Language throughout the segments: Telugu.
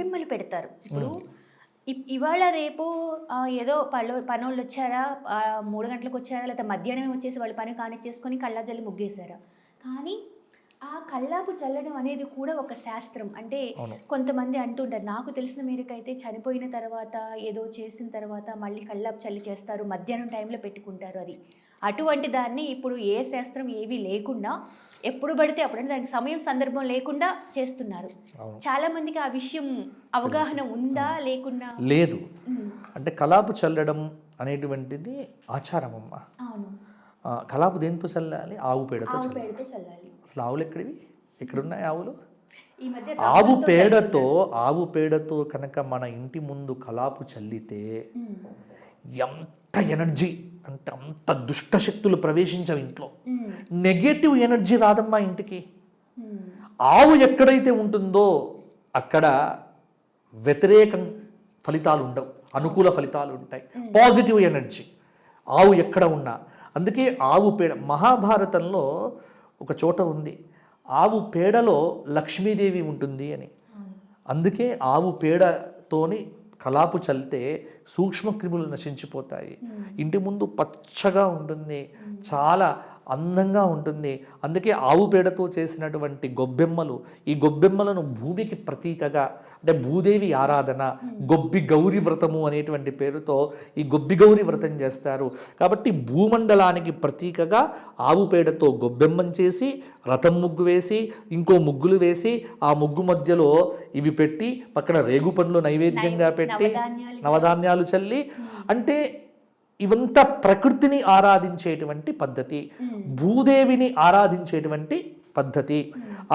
గొబ్బెమ్మలు పెడతారు. ఇప్పుడు ఇవాళ రేపు ఏదో పళ్ళు పనోళ్ళు వచ్చారా మూడు గంటలకు వచ్చారా లేకపోతే మధ్యాహ్నం వచ్చేసి వాళ్ళ పని కానిచ్చేసుకొని కళ్ళాపు జల్లి ముగ్గేశారా? కానీ ఆ కళ్ళాపు చల్లడం అనేది కూడా ఒక శాస్త్రం. అంటే. కొంతమంది అంటుంటారు నాకు తెలిసిన మేరకైతే చనిపోయిన తర్వాత ఏదో చేసిన తర్వాత మళ్ళీ కళ్ళాపు చల్లి చేస్తారు మధ్యాహ్నం టైంలో పెట్టుకుంటారు అది. అటువంటి దాన్ని ఇప్పుడు ఏ శాస్త్రం ఏవి లేకుండా ఎప్పుడు పడితే అప్పుడు అంటే దానికి సమయం సందర్భం లేకుండా చేస్తున్నారు. చాలా మందికి ఆ విషయం అవగాహన ఉందా లేకుండా లేదు. అంటే కలాపు చల్లడం అనేటువంటిది ఆచారం అమ్మ కలాపు దేంతో చల్లాలి? ఆవు పేడతో చల్లాలి. అసలు ఆవులు ఎక్కడివి? ఎక్కడున్నాయి ఆవులు? ఆవు పేడతో ఆవు పేడతో కనుక మన ఇంటి ముందు కలాపు చల్లితే ఎంత ఎనర్జీ! అంటే అంత దుష్ట శక్తులు ప్రవేశించవు ఇంట్లో. నెగటివ్ ఎనర్జీ రాదమ్మా ఇంటికి. ఆవు ఎక్కడైతే ఉంటుందో అక్కడ వ్యతిరేకం ఫలితాలు ఉండవు అనుకూల ఫలితాలు ఉంటాయి. Positive energy. ఆవు ఎక్కడ ఉన్నా. అందుకే ఆవు పేడ మహాభారతంలో ఒక చోట ఉంది. ఆవు పేడలో లక్ష్మీదేవి ఉంటుంది అని. అందుకే ఆవు పేడతోని కలాపు చల్లితే సూక్ష్మక్రిములు నశించిపోతాయి. ఇంటి ముందు పచ్చగా ఉంటుంది. చాలా అందంగా ఉంటుంది. అందుకే ఆవు పేడతో చేసినటువంటి గొబ్బెమ్మలు ఈ గొబ్బెమ్మలను భూమికి ప్రతీకగా అంటే భూదేవి ఆరాధన గొబ్బి గౌరి వ్రతము అనేటువంటి పేరుతో ఈ గొబ్బి గౌరి వ్రతం చేస్తారు. కాబట్టి భూమండలానికి ప్రతీకగా ఆవు పేడతో గొబ్బెమ్మం చేసి రథం ముగ్గు వేసి ఇంకో ముగ్గులు వేసి ఆ ముగ్గు మధ్యలో ఇవి పెట్టి పక్కన రేగు పండ్లు నైవేద్యంగా పెట్టి నవధాన్యాలు నవధాన్యాలు చల్లి అంటే ఇవంతా ప్రకృతిని ఆరాధించేటువంటి పద్ధతి భూదేవిని ఆరాధించేటువంటి పద్ధతి.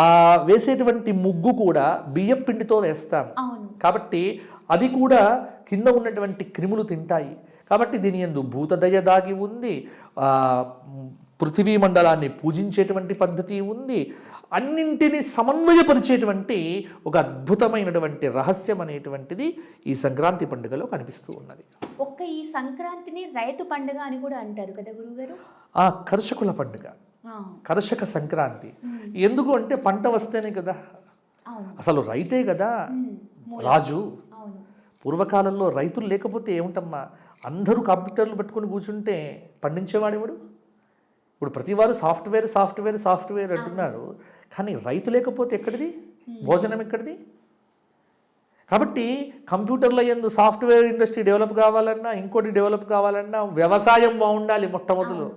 ఆ వేసేటువంటి ముగ్గు కూడా బియ్యం పిండితో వేస్తాం. కాబట్టి అది కూడా కింద ఉన్నటువంటి క్రిములు తింటాయి. కాబట్టి దీని ఎందు భూతదయ దాగి ఉంది. పృథివీ మండలాన్ని పూజించేటువంటి పద్ధతి ఉంది. అన్నింటినీ సమన్వయపరిచేటువంటి ఒక అద్భుతమైనటువంటి రహస్యం అనేటువంటిది ఈ సంక్రాంతి పండుగలో కనిపిస్తూ ఉన్నది. ఒక్క ఈ సంక్రాంతిని రైతు పండుగ అని కూడా అంటారు కదా గురుగారు ఆ కర్షకుల పండుగ. కర్షక సంక్రాంతి. ఎందుకు అంటే పంట వస్తేనే కదా. అసలు రైతే కదా. రాజు. పూర్వకాలంలో రైతులు లేకపోతే ఏమిటమ్మా? అందరూ కంప్యూటర్లు పెట్టుకొని కూర్చుంటే పండించేవాడేవాడు ఇప్పుడు ప్రతివారు సాఫ్ట్వేర్ సాఫ్ట్వేర్ సాఫ్ట్వేర్ అంటున్నారు. కానీ రైతు లేకపోతే ఎక్కడిది? భోజనం ఎక్కడిది? కాబట్టి కంప్యూటర్ల ఎందు సాఫ్ట్వేర్ ఇండస్ట్రీ డెవలప్ కావాలన్నా ఇంకోటి డెవలప్ కావాలన్నా వ్యవసాయం బాగుండాలి మొట్టమొదలు.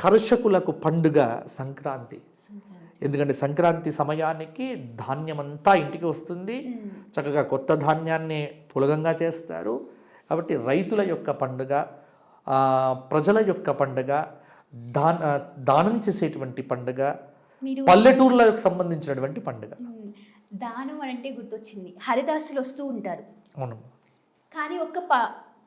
కర్షకులకు పండుగ సంక్రాంతి. ఎందుకంటే సంక్రాంతి సమయానికి ధాన్యమంతా ఇంటికి వస్తుంది. చక్కగా కొత్త ధాన్యాన్ని పులగంగా చేస్తారు. కాబట్టి రైతుల యొక్క పండుగ ప్రజల యొక్క పండుగ దానం చేసేటువంటి పండుగ మీరు పల్లెటూర్లకు సంబంధించినటువంటి పండుగ. దానం అని అంటే గుర్తొచ్చింది. హరిదాసులు వస్తూ ఉంటారు. అవును. కానీ ఒక్క ప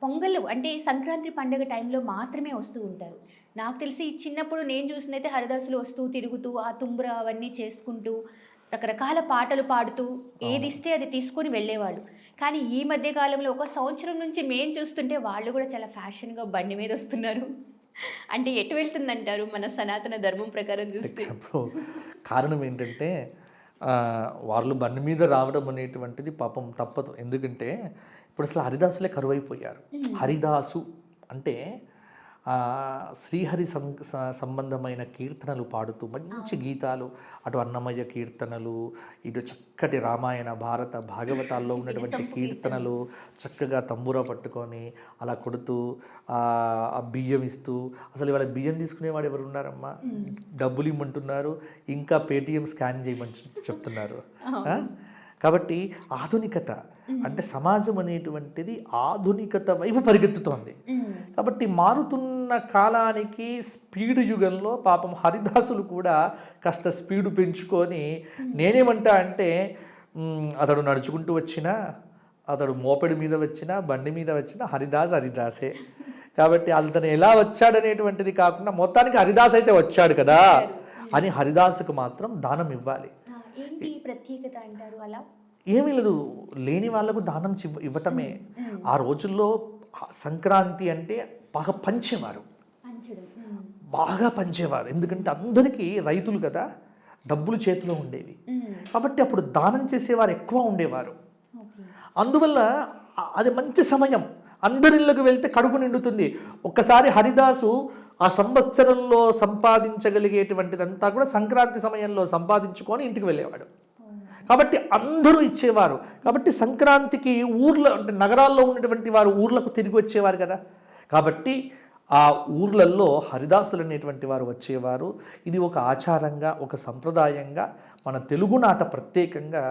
పొంగల్ అంటే సంక్రాంతి పండుగ టైంలో మాత్రమే వస్తూ ఉంటారు. నాకు తెలిసి చిన్నప్పుడు నేను చూసినైతే హరిదాసులు వస్తూ తిరుగుతూ ఆ తుంబ్ర అవన్నీ చేసుకుంటూ రకరకాల పాటలు పాడుతూ ఏది ఇస్తే అది తీసుకొని వెళ్ళేవాళ్ళు. కానీ ఈ మధ్య కాలంలో ఒక సంవత్సరం నుంచి మేము చూస్తుంటే వాళ్ళు కూడా చాలా ఫ్యాషన్గా బండి మీద వస్తున్నారు. అంటే ఎటు వెళ్తుందంటారు మన సనాతన ధర్మం ప్రకారం చూస్తే? కారణం ఏంటంటే వాళ్ళు బండి మీద రావడం అనేటువంటిది పాపం తప్పదు. ఎందుకంటే ఇప్పుడు అసలు హరిదాసులే కరువైపోయారు. హరిదాసు అంటే శ్రీహరి సంబంధమైన కీర్తనలు పాడుతూ మంచి గీతాలు అటు అన్నమయ్య కీర్తనలు ఇటు చక్కటి రామాయణ భారత భాగవతాల్లో ఉన్నటువంటి కీర్తనలు చక్కగా తంబూరా పట్టుకొని అలా కొడుతూ ఆ బియ్యం ఇస్తూ అసలు ఇవాళ బియ్యం తీసుకునేవాడు ఎవరు ఉన్నారమ్మా డబ్బులు ఇమ్మంటున్నారు ఇంకా పేటిఎం స్కాన్ చేయమని చెప్- చెప్తున్నారు? కాబట్టి ఆధునికత అంటే సమాజం అనేటువంటిది ఆధునికత వైపు పరిగెత్తుతోంది. కాబట్టి మారుతున్న కాలానికి స్పీడ్ యుగంలో పాపం హరిదాసులు కూడా కాస్త స్పీడ్ పెంచుకొని నేనేమంటా అంటే అతడు నడుచుకుంటూ వచ్చినా అతడు మోపెడు మీద వచ్చినా బండి మీద వచ్చినా హరిదాస్ హరిదాసే. కాబట్టి అతను ఎలా వచ్చాడనేటువంటిది కాకుండా మొత్తానికి హరిదాస్ అయితే వచ్చాడు కదా అని హరిదాసుకు మాత్రం దానం ఇవ్వాలి. ప్రత్యేకత అంటారు అలా? ఏమీ లేదు. లేని వాళ్ళకు దానం ఇవ్వటమే. ఆ రోజుల్లో సంక్రాంతి అంటే బాగా పంచేవారు. బాగా పంచేవారు. ఎందుకంటే అందరికీ రైతులు కదా డబ్బులు చేతిలో ఉండేవి. కాబట్టి అప్పుడు దానం చేసేవారు ఎక్కువ ఉండేవారు. అందువల్ల అది మంచి సమయం. అందరిళ్ళకు వెళ్తే కడుపు నిండుతుంది. ఒక్కసారి హరిదాసు ఆ సంవత్సరంలో సంపాదించగలిగేటువంటిదంతా కూడా సంక్రాంతి సమయంలో సంపాదించుకొని ఇంటికి వెళ్ళేవాడు. కాబట్టి అందరూ ఇచ్చేవారు. కాబట్టి సంక్రాంతికి ఊర్లో అంటే నగరాల్లో ఉన్నటువంటి వారు ఊర్లకు తిరిగి వచ్చేవారు కదా. కాబట్టి ఆ ఊర్లలో హరిదాసులు అనేటువంటి వారు వచ్చేవారు. ఇది ఒక ఆచారంగా ఒక సంప్రదాయంగా మన తెలుగునాట ప్రత్యేకంగా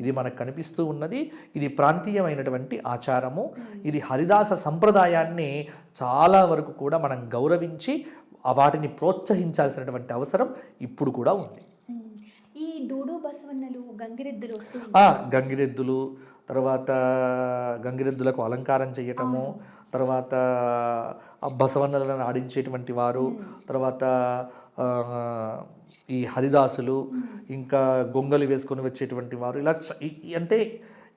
ఇది మనకు కనిపిస్తూ ఉన్నది. ఇది ప్రాంతీయమైనటువంటి ఆచారము. ఇది హరిదాస సంప్రదాయాన్ని చాలా వరకు కూడా మనం గౌరవించి వాటిని ప్రోత్సహించాల్సినటువంటి అవసరం ఇప్పుడు కూడా ఉంది. ఈ డూడు గంగిరెద్దులు గంగిరెద్దులు తర్వాత గంగిరెద్దులకు అలంకారం చేయటము తర్వాత బసవన్నలను ఆడించేటువంటి వారు తర్వాత ఈ హరిదాసులు ఇంకా గొంగలి వేసుకొని వచ్చేటువంటి వారు ఇలా అంటే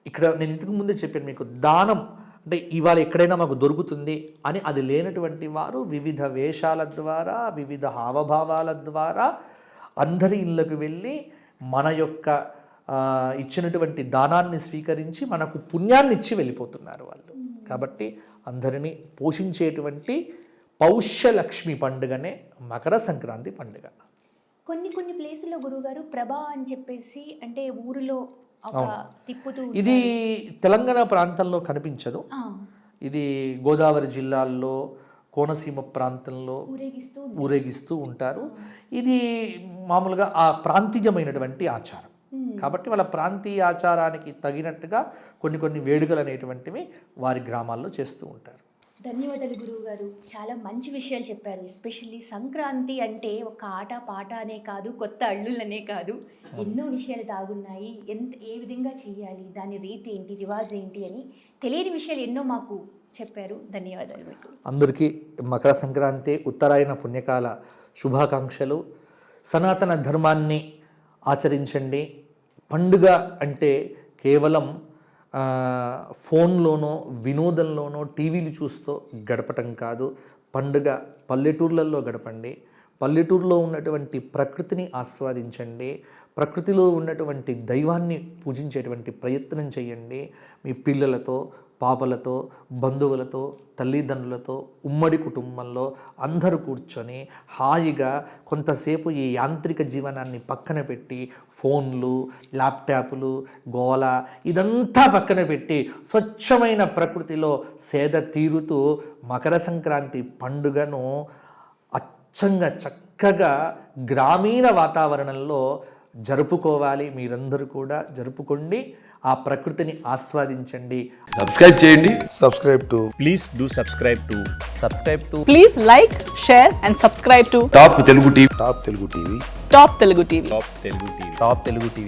ఇక్కడ నేను ఇంతకు ముందే చెప్పాను మీకు దానం అంటే ఇవాళ ఎక్కడైనా మాకు దొరుకుతుంది అని అది లేనటువంటి వారు వివిధ వేషాల ద్వారా వివిధ హావభావాల ద్వారా అందరి ఇళ్ళకు వెళ్ళి మన యొక్క ఇచ్చినటువంటి దానాన్ని స్వీకరించి మనకు పుణ్యాన్ని ఇచ్చి వెళ్ళిపోతున్నారు వాళ్ళు. కాబట్టి అందరినీ పోషించేటువంటి పౌష్యలక్ష్మి పండుగనే మకర సంక్రాంతి పండుగ. కొన్ని కొన్ని ప్లేసుల్లో గురువుగారు ప్రభా అని చెప్పేసి అంటే ఊరిలో తిప్పుతూ ఇది తెలంగాణ ప్రాంతంలో కనిపించదు. ఇది గోదావరి జిల్లాల్లో కోనసీమ ప్రాంతంలో ఊరేగిస్తూ ఊరేగిస్తూ ఉంటారు. ఇది మామూలుగా ఆ ప్రాంతీయమైనటువంటి ఆచారం. కాబట్టి వాళ్ళ ప్రాంతీయ ఆచారానికి తగినట్టుగా కొన్ని కొన్ని వేడుకలు అనేటువంటివి వారి గ్రామాల్లో చేస్తూ ఉంటారు. ధన్యవాదాలు గురువు గారు చాలా మంచి విషయాలు చెప్పారు. ఎస్పెషల్లీ సంక్రాంతి అంటే ఒక ఆట పాట అనే కాదు కొత్త అల్లులనే కాదు. ఎన్నో విషయాలు దాగున్నాయి. ఎంత ఏ విధంగా చేయాలి దాని రీతి ఏంటి రివాజ్ ఏంటి అని తెలియని విషయాలు ఎన్నో మాకు చెప్పారు. ధన్యవాదాలు మీకు. అందరికీ మకర సంక్రాంతి ఉత్తరాయణ పుణ్యకాల శుభాకాంక్షలు. సనాతన ధర్మాన్ని ఆచరించండి. పండుగ అంటే కేవలం ఫోన్లోనో వినోదంలోనో టీవీలు చూస్తూ గడపటం కాదు. పండుగ పల్లెటూర్లలో గడపండి. పల్లెటూరులో ఉన్నటువంటి ప్రకృతిని ఆస్వాదించండి. ప్రకృతిలో ఉన్నటువంటి దైవాన్ని పూజించేటువంటి ప్రయత్నం చేయండి. మీ పిల్లలతో పాపలతో బంధువులతో తల్లిదండ్రులతో ఉమ్మడి కుటుంబంలో అందరూ కూర్చొని హాయిగా కొంతసేపు ఈ యాంత్రిక జీవనాన్ని పక్కన పెట్టి ఫోన్లు ల్యాప్టాప్లు గోల ఇదంతా పక్కన పెట్టి స్వచ్ఛమైన ప్రకృతిలో సేద తీరుతూ మకర సంక్రాంతి పండుగను అచ్చంగా చక్కగా గ్రామీణ వాతావరణంలో జరుపుకోవాలి. మీరందరూ కూడా జరుపుకోండి. ఆ ప్రకృతిని ఆస్వాదించండి. సబ్స్క్రైబ్ చేయండి. Subscribe to please do subscribe to subscribe to please like share and subscribe to top Telugu TV top Telugu TV top Telugu TV top Telugu TV top Telugu TV